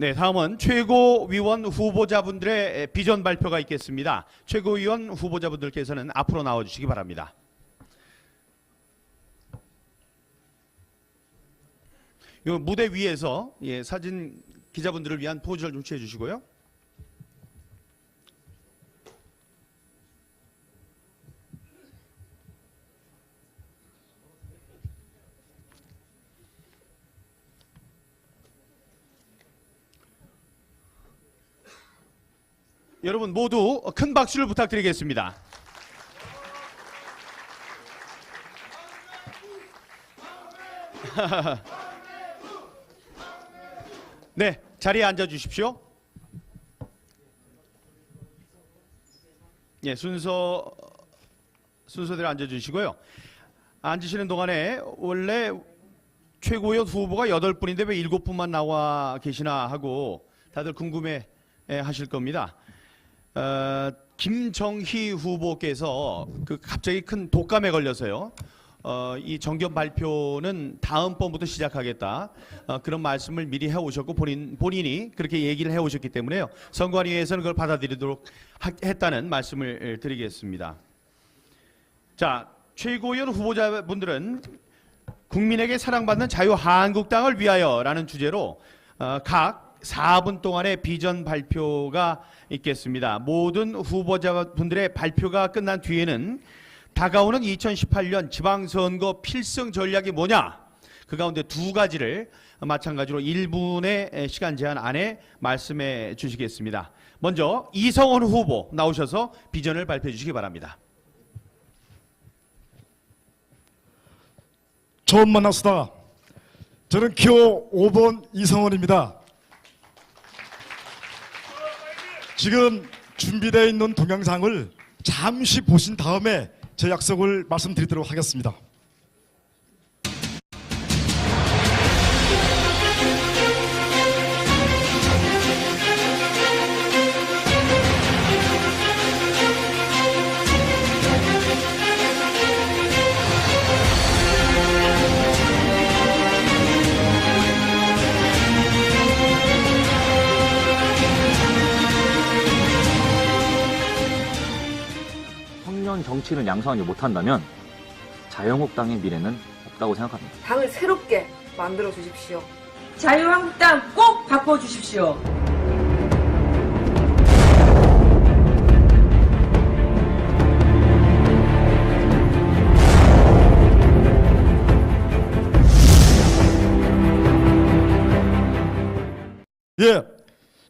네, 다음은 최고위원 후보자분들의 비전 발표가 있겠습니다. 최고위원 후보자분들께서는 앞으로 나와주시기 바랍니다. 요 무대 위에서 예, 사진 기자분들을 위한 포즈를 좀 취해 주시고요. 여러분 모두 큰 박수를 부탁드리겠습니다. 네, 자리에 앉아 주십시오. 예, 순서 순서대로 앉아 주시고요. 앉으시는 동안에 원래 최고위원 후보가 여덟 분인데 왜 일곱 분만 나와 계시나 하고 다들 궁금해 하실 겁니다. 어, 김정희 후보께서 그 갑자기 큰 독감에 걸려서요. 어, 이 정견 발표는 다음번부터 시작하겠다 어, 그런 말씀을 미리 해오셨고 본인 본인이 그렇게 얘기를 해오셨기 때문에요. 선관위에서는 그걸 받아들이도록 하- 했다는 말씀을 드리겠습니다. 자 최고위원 후보자분들은 국민에게 사랑받는 자유한국당을 위하여라는 주제로 어, 각 4분 동안의 비전 발표가 있겠습니다. 모든 후보자분들의 발표가 끝난 뒤에는 다가오는 2018년 지방선거 필승 전략이 뭐냐? 그 가운데 두 가지를 마찬가지로 1분의 시간 제한 안에 말씀해 주시겠습니다. 먼저 이성원 후보 나오셔서 비전을 발표해 주시기 바랍니다. 처음 만났습니다. 저는 기호 5번 이성원입니다. 지금 준비되어 있는 동영상을 잠시 보신 다음에 제 약속을 말씀드리도록 하겠습니다. 정치를 양성하지 못한다면 자유한국당의 미래는 없다고 생각합니다. 당을 새롭게 만들어 주십시오. 자유한국당 꼭 바꿔 주십시오. 예,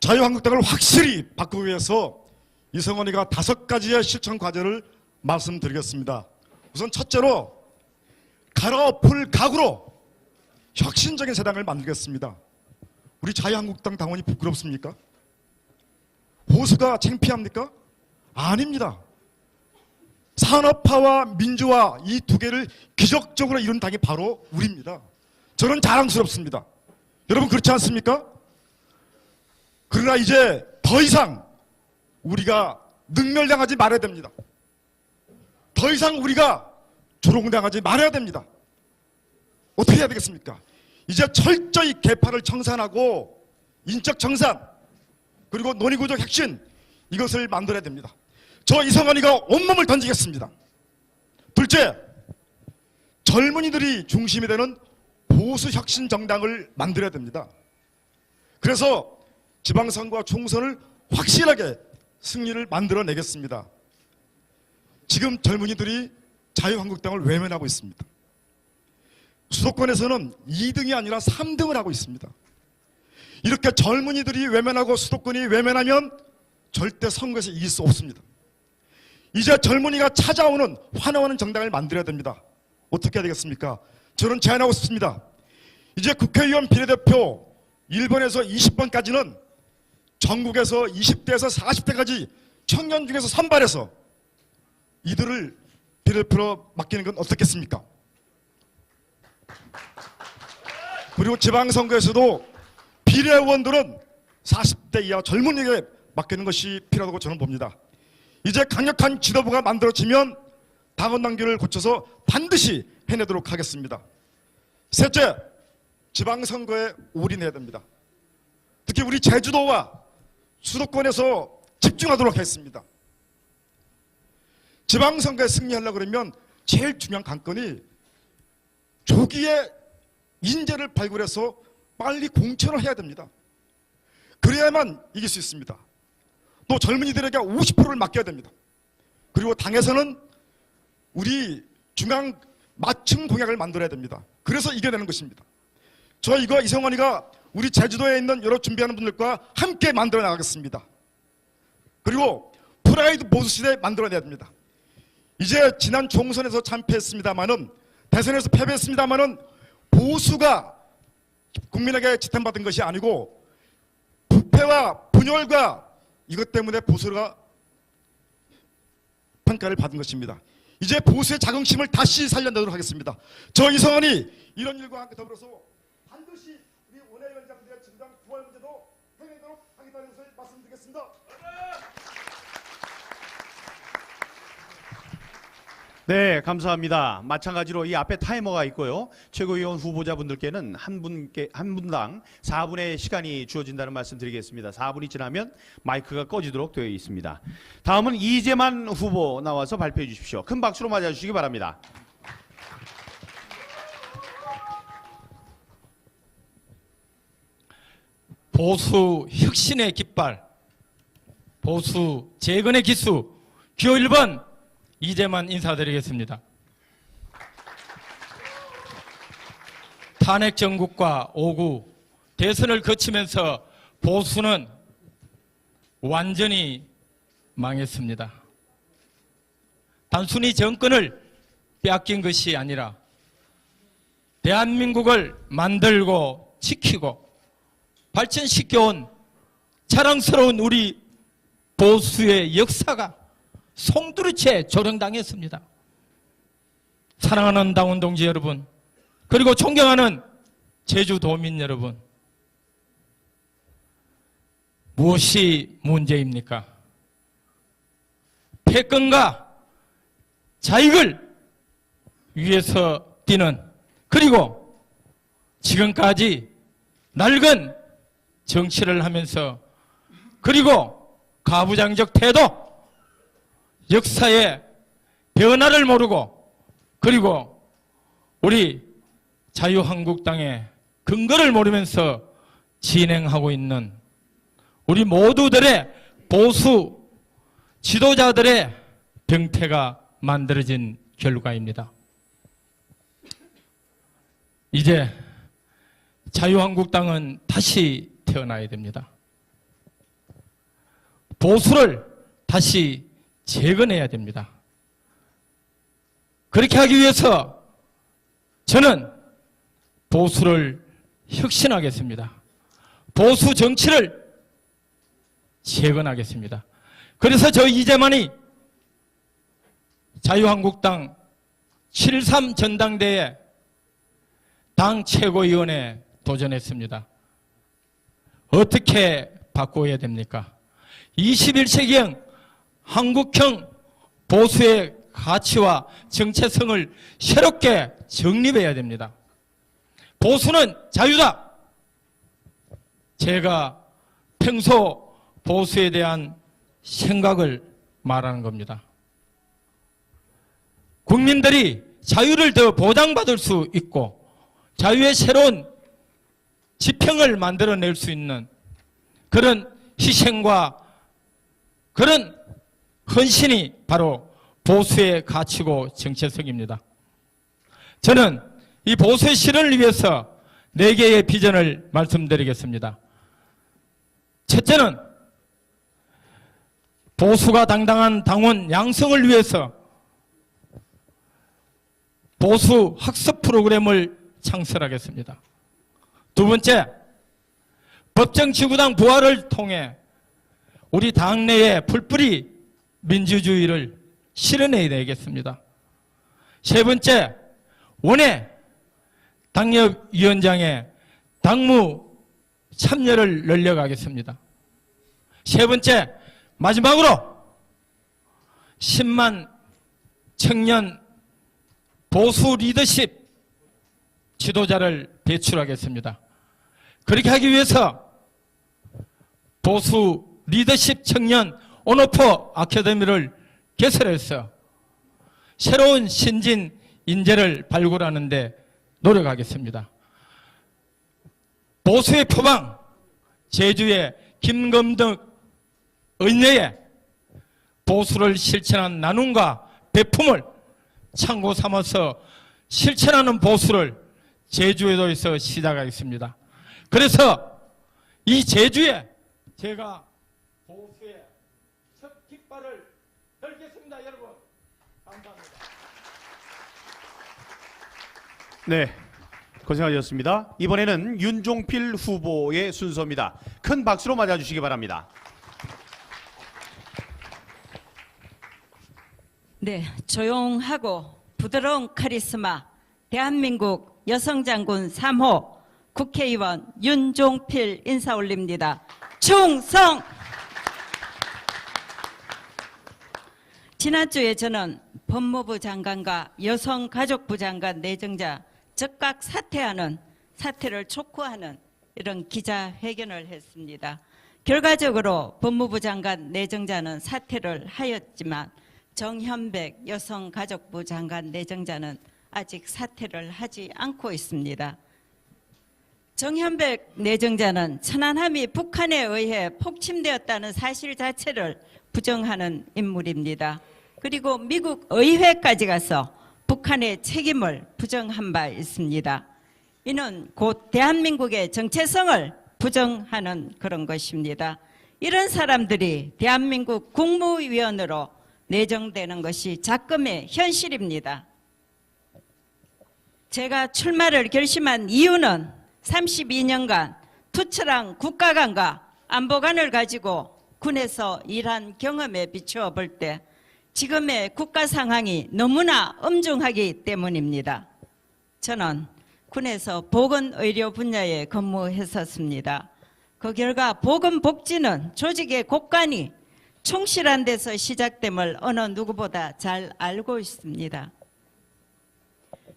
자유한국당을 확실히 바꾸기 위해서 이성원이가 다섯 가지의 실천 과제를 말씀드리겠습니다. 우선 첫째로 갈아엎을 각으로 혁신적인 세상을 만들겠습니다. 우리 자유한국당 당원이 부끄럽습니까? 보수가 창피합니까? 아닙니다. 산업화와 민주화 이 두 개를 기적적으로 이룬 당이 바로 우리입니다. 저는 자랑스럽습니다. 여러분 그렇지 않습니까? 그러나 이제 더 이상 우리가 능멸당하지 말아야 됩니다. 더 이상 우리가 조롱당하지 말아야 됩니다. 어떻게 해야 되겠습니까? 이제 철저히 개파를 청산하고 인적 정산 그리고 논의구조 혁신 이것을 만들어야 됩니다. 저 이성환이가 온몸을 던지겠습니다. 둘째, 젊은이들이 중심이 되는 보수 혁신 정당을 만들어야 됩니다. 그래서 지방선거와 총선을 확실하게 승리를 만들어내겠습니다. 지금 젊은이들이 자유한국당을 외면하고 있습니다. 수도권에서는 2등이 아니라 3등을 하고 있습니다. 이렇게 젊은이들이 외면하고 수도권이 외면하면 절대 선거에서 이길 수 없습니다. 이제 젊은이가 찾아오는 환호하는 정당을 만들어야 됩니다. 어떻게 해야 되겠습니까? 저는 제안하고 싶습니다. 이제 국회의원 비례대표 1번에서 20번까지는 전국에서 20대에서 40대까지 청년 중에서 선발해서 이들을 비례대표로 맡기는 건 어떻겠습니까? 그리고 지방선거에서도 비례의원들은 40대 이하 젊은이에게 맡기는 것이 필요하다고 저는 봅니다. 이제 강력한 지도부가 만들어지면 당원 단계를 고쳐서 반드시 해내도록 하겠습니다. 셋째, 지방선거에 올인해야 됩니다. 특히 우리 제주도와 수도권에서 집중하도록 했습니다. 지방선거에 승리하려고 그러면 제일 중요한 관건이 조기에 인재를 발굴해서 빨리 공천을 해야 됩니다. 그래야만 이길 수 있습니다. 또 젊은이들에게 50%를 맡겨야 됩니다. 그리고 당에서는 우리 중앙 맞춤 공약을 만들어야 됩니다. 그래서 이겨내는 것입니다. 저 이거 이성원이가 우리 제주도에 있는 여러 준비하는 분들과 함께 만들어 나가겠습니다. 그리고 프라이드 보수 시대 만들어내야 됩니다. 이제 지난 총선에서 참패했습니다마는 대선에서 패배했습니다마는 보수가 국민에게 지탄받은 것이 아니고 부패와 분열과 이것 때문에 보수가 평가를 받은 것입니다. 이제 보수의 자긍심을 다시 살려내도록 하겠습니다. 저 이성원이 이런 일과 함께 더불어서 네, 감사합니다. 마찬가지로 이 앞에 타이머가 있고요. 최고위원 후보자분들께는 한 분께 한 분당 4분의 시간이 주어진다는 말씀드리겠습니다. 4분이 지나면 마이크가 꺼지도록 되어 있습니다. 다음은 이재만 후보 나와서 발표해 주십시오. 큰 박수로 맞아 주시기 바랍니다. 보수 혁신의 깃발, 보수 재건의 기수, 기호 1번 이제만 인사드리겠습니다. 탄핵 정국과 오구 대선을 거치면서 보수는 완전히 망했습니다. 단순히 정권을 빼앗긴 것이 아니라 대한민국을 만들고 지키고 발전시켜온 자랑스러운 우리 보수의 역사가 송두리째 조령당했습니다. 사랑하는 당원 동지 여러분, 그리고 존경하는 제주도민 여러분, 무엇이 문제입니까? 패권과 자익을 위해서 뛰는 그리고 지금까지 낡은 정치를 하면서 그리고 가부장적 태도 역사의 변화를 모르고 그리고 우리 자유한국당의 근거를 모르면서 진행하고 있는 우리 모두들의 보수 지도자들의 병태가 만들어진 결과입니다. 이제 자유한국당은 다시 태어나야 됩니다. 보수를 다시 재건해야 됩니다. 그렇게 하기 위해서 저는 보수를 혁신하겠습니다. 보수 정치를 재건하겠습니다. 그래서 저 이재만이 자유한국당 7.3 전당대회 당 최고위원에 도전했습니다. 어떻게 바꿔야 됩니까? 21세기형 한국형 보수의 가치와 정체성을 새롭게 정립해야 됩니다. 보수는 자유다. 제가 평소 보수에 대한 생각을 말하는 겁니다. 국민들이 자유를 더 보장받을 수 있고 자유의 새로운 지평을 만들어낼 수 있는 그런 희생과 그런 헌신이 바로 보수의 가치고 정체성입니다. 저는 이 보수의 실현을 위해서 네 개의 비전을 말씀드리겠습니다. 첫째는 보수가 당당한 당원 양성을 위해서 보수 학습 프로그램을 창설하겠습니다. 두 번째, 법정지구당 부활을 통해 우리 당내의 풀뿌리 민주주의를 실현해내겠습니다. 세 번째, 원내 당협위원장의 당무 참여를 늘려가겠습니다. 세 번째, 마지막으로 10만 청년 보수 리더십 지도자를 배출하겠습니다. 그렇게 하기 위해서 보수 리더십 청년 온오퍼 아카데미를 개설해서 새로운 신진 인재를 발굴하는데 노력하겠습니다. 보수의 표방, 제주의 김금덕 의례에 보수를 실천한 나눔과 배품을 참고 삼아서 실천하는 보수를 제주에도에서 시작하겠습니다. 그래서 이 제주에 제가 보수의 들겠습니다, 여러분. 감사합니다. 네. 고생하셨습니다. 이번에는 윤종필 후보의 순서입니다. 큰 박수로 맞아주시기 바랍니다. 네, 조용하고 부드러운 카리스마 대한민국 여성장군 3호 국회의원 윤종필 인사 올립니다. 충성! 지난주에 저는 법무부 장관과 여성가족부 장관 내정자 즉각 사퇴하는 사퇴를 촉구하는 이런 기자회견을 했습니다. 결과적으로 법무부 장관 내정자는 사퇴를 하였지만 정현백 여성가족부 장관 내정자는 아직 사퇴를 하지 않고 있습니다. 정현백 내정자는 천안함이 북한에 의해 폭침되었다는 사실 자체를 부정하는 인물입니다. 그리고 미국 의회까지 가서 북한의 책임을 부정한 바 있습니다. 이는 곧 대한민국의 정체성을 부정하는 그런 것입니다. 이런 사람들이 대한민국 국무위원으로 내정되는 것이 작금의 현실입니다. 제가 출마를 결심한 이유는 32년간 투철한 국가관과 안보관을 가지고 군에서 일한 경험에 비추어 볼 때 지금의 국가 상황이 너무나 엄중하기 때문입니다. 저는 군에서 보건의료 분야에 근무했었습니다. 그 결과 보건복지는 조직의 곳간이 충실한 데서 시작됨을 어느 누구보다 잘 알고 있습니다.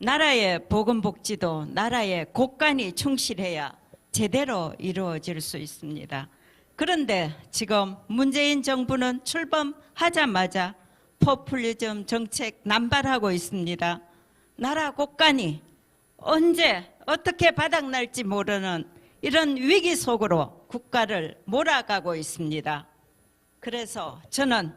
나라의 보건복지도 나라의 곳간이 충실해야 제대로 이루어질 수 있습니다. 그런데 지금 문재인 정부는 출범하자마자 포퓰리즘 정책 남발하고 있습니다. 나라 곳간이 언제 어떻게 바닥날지 모르는 이런 위기 속으로 국가를 몰아가고 있습니다. 그래서 저는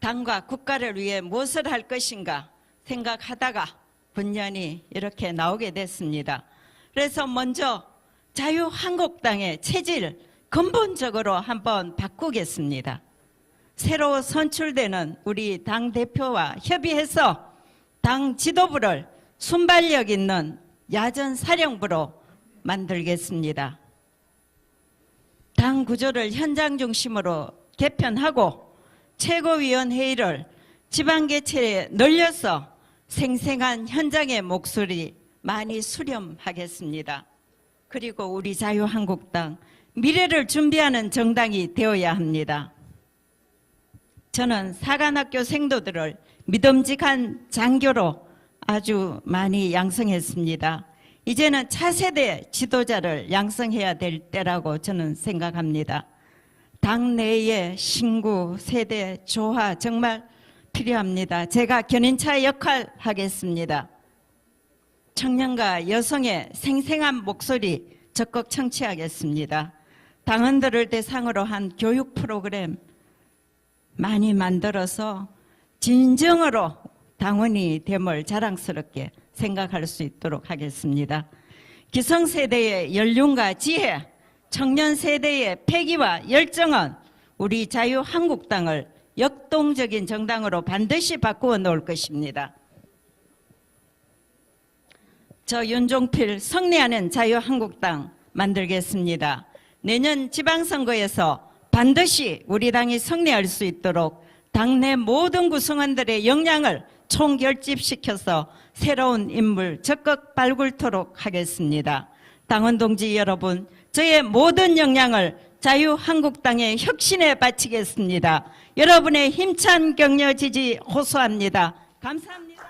당과 국가를 위해 무엇을 할 것인가 생각하다가 분연히 이렇게 나오게 됐습니다. 그래서 먼저 자유한국당의 체질 근본적으로 한번 바꾸겠습니다. 새로 선출되는 우리 당 대표와 협의해서 당 지도부를 순발력 있는 야전 사령부로 만들겠습니다. 당 구조를 현장 중심으로 개편하고 최고위원회의를 지방개체에 늘려서 생생한 현장의 목소리 많이 수렴하겠습니다. 그리고 우리 자유한국당 미래를 준비하는 정당이 되어야 합니다. 저는 사관학교 생도들을 믿음직한 장교로 아주 많이 양성했습니다. 이제는 차세대 지도자를 양성해야 될 때라고 저는 생각합니다. 당내의 신구 세대 조화 정말 필요합니다. 제가 견인차 역할 하겠습니다. 청년과 여성의 생생한 목소리 적극 청취하겠습니다. 당원들을 대상으로 한 교육 프로그램 많이 만들어서 진정으로 당원이 됨을 자랑스럽게 생각할 수 있도록 하겠습니다. 기성세대의 연륜과 지혜, 청년 세대의 패기와 열정은 우리 자유한국당을 역동적인 정당으로 반드시 바꾸어 놓을 것입니다. 저 윤종필 성리하는 자유한국당 만들겠습니다. 내년 지방선거에서 반드시 우리 당이 승리할 수 있도록 당내 모든 구성원들의 역량을 총결집시켜서 새로운 인물 적극 발굴토록 하겠습니다. 당원 동지 여러분, 저의 모든 역량을 자유한국당의 혁신에 바치겠습니다. 여러분의 힘찬 격려 지지 호소합니다. 감사합니다.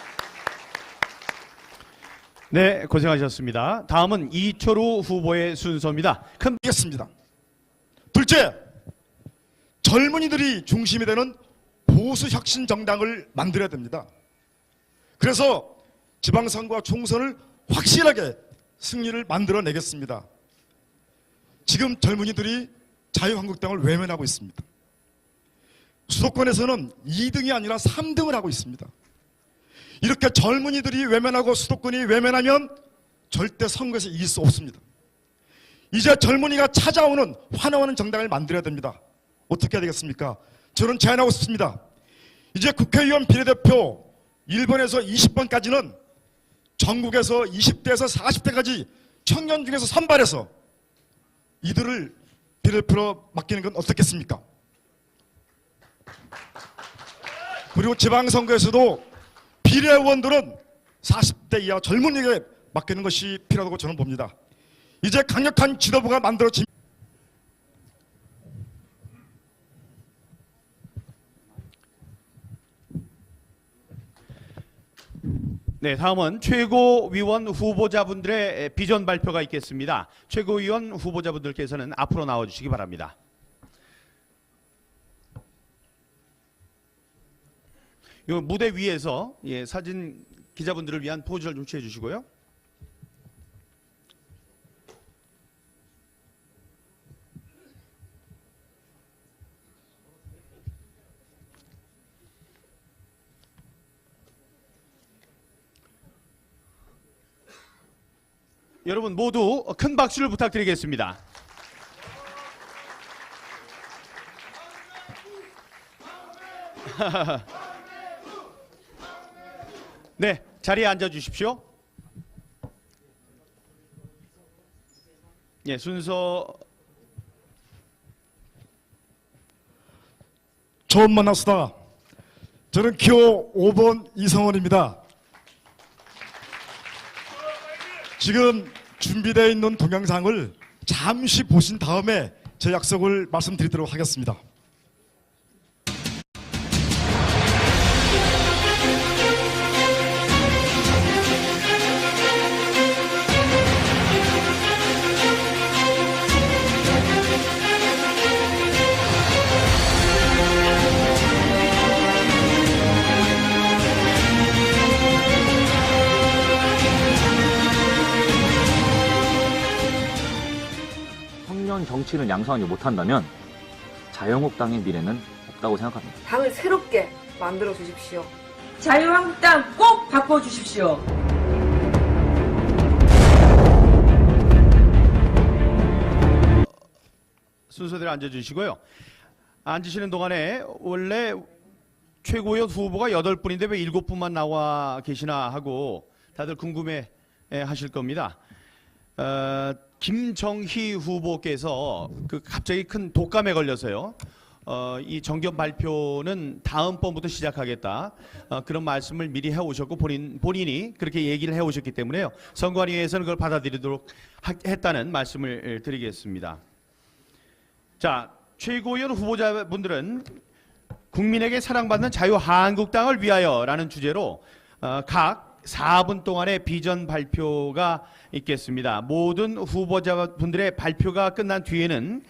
네, 고생하셨습니다. 다음은 이철우 후보의 순서입니다. 큰 하겠습니다. 둘째, 젊은이들이 중심이 되는 보수 혁신 정당을 만들어야 됩니다. 그래서 지방선거와 총선을 확실하게 승리를 만들어내겠습니다. 지금 젊은이들이 자유한국당을 외면하고 있습니다. 수도권에서는 2등이 아니라 3등을 하고 있습니다. 이렇게 젊은이들이 외면하고 수도권이 외면하면 절대 선거에서 이길 수 없습니다. 이제 젊은이가 찾아오는 환호하는 정당을 만들어야 됩니다. 어떻게 해야 되겠습니까? 저는 제안하고 싶습니다. 이제 국회의원 비례대표 1번에서 20번까지는 전국에서 20대에서 40대까지 청년 중에서 선발해서 이들을 비례대표로 맡기는 건 어떻겠습니까? 그리고 지방선거에서도 비례의원들은 40대 이하 젊은이에게 맡기는 것이 필요하다고 저는 봅니다. 이제 강력한 지도부가 만들어집 네, 다음은 최고위원 후보자분들의 비전 발표가 있겠습니다. 최고위원 후보자분들께서는 앞으로 나와 주시기 바랍니다. 이 무대 위에서 예, 사진 기자분들을 위한 포즈를 좀 취해 주시고요. 여러분 모두 큰 박수를 부탁드리겠습니다. 네, 자리에 앉아 주십시오. 예, 순서 처음 만났습니다. 저는 기호 5번 이성원입니다. 지금 준비되어 있는 동영상을 잠시 보신 다음에 제 약속을 말씀드리도록 하겠습니다. 정치를 양성하지 못한다면 자유한국당의 미래는 없다고 생각합니다. 당을 새롭게 만들어 주십시오. 자유한국당 꼭 바꿔주십시오. 순서대로 앉아 주시고요. 앉으시는 동안에 원래 최고위원 후보가 여덟 분인데 왜 일곱 분만 나와 계시나 하고 다들 궁금해 하실 겁니다. 어, 김정희 후보께서 그 갑자기 큰 독감에 걸려서요. 어, 이 정견 발표는 다음번부터 시작하겠다. 어, 그런 말씀을 미리 해오셨고 본인 본인이 그렇게 얘기를 해오셨기 때문에요. 선관위에서는 그걸 받아들이도록 하- 했다는 말씀을 드리겠습니다. 자, 최고위원 후보자분들은 국민에게 사랑받는 자유한국당을 위하여라는 주제로 어, 각 4분 동안의 비전 발표가 있겠습니다. 모든 후보자분들의 발표가 끝난 뒤에는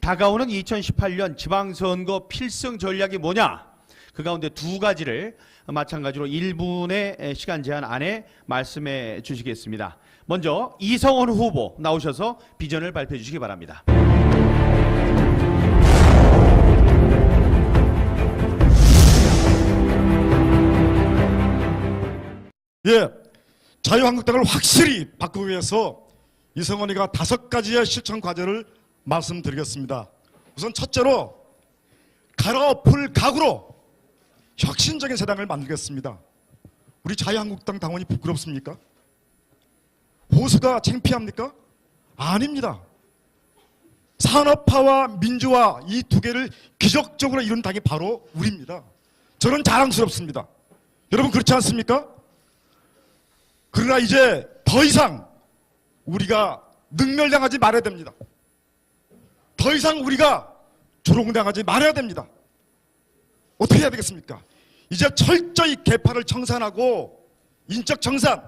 다가오는 2018년 지방선거 필승 전략이 뭐냐? 그 가운데 두 가지를 마찬가지로 1분의 시간 제한 안에 말씀해 주시겠습니다. 먼저 이성원 후보 나오셔서 비전을 발표해 주시기 바랍니다. 예, 자유한국당을 확실히 바꾸기 위해서 이성원이가 다섯 가지의 실천 과제를 말씀드리겠습니다. 우선 첫째로 갈아엎을 각오로 혁신적인 세상을 만들겠습니다. 우리 자유한국당 당원이 부끄럽습니까? 보수가 창피합니까? 아닙니다. 산업화와 민주화 이 두 개를 기적적으로 이룬 당이 바로 우리입니다. 저는 자랑스럽습니다. 여러분 그렇지 않습니까? 그러나 이제 더 이상 우리가 능멸당하지 말아야 됩니다. 더 이상 우리가 조롱당하지 말아야 됩니다. 어떻게 해야 되겠습니까? 이제 철저히 개파를 청산하고 인적 청산,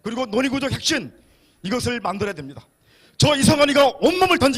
그리고 논의구조 혁신 이것을 만들어야 됩니다. 저 이성환이가 온몸을 던지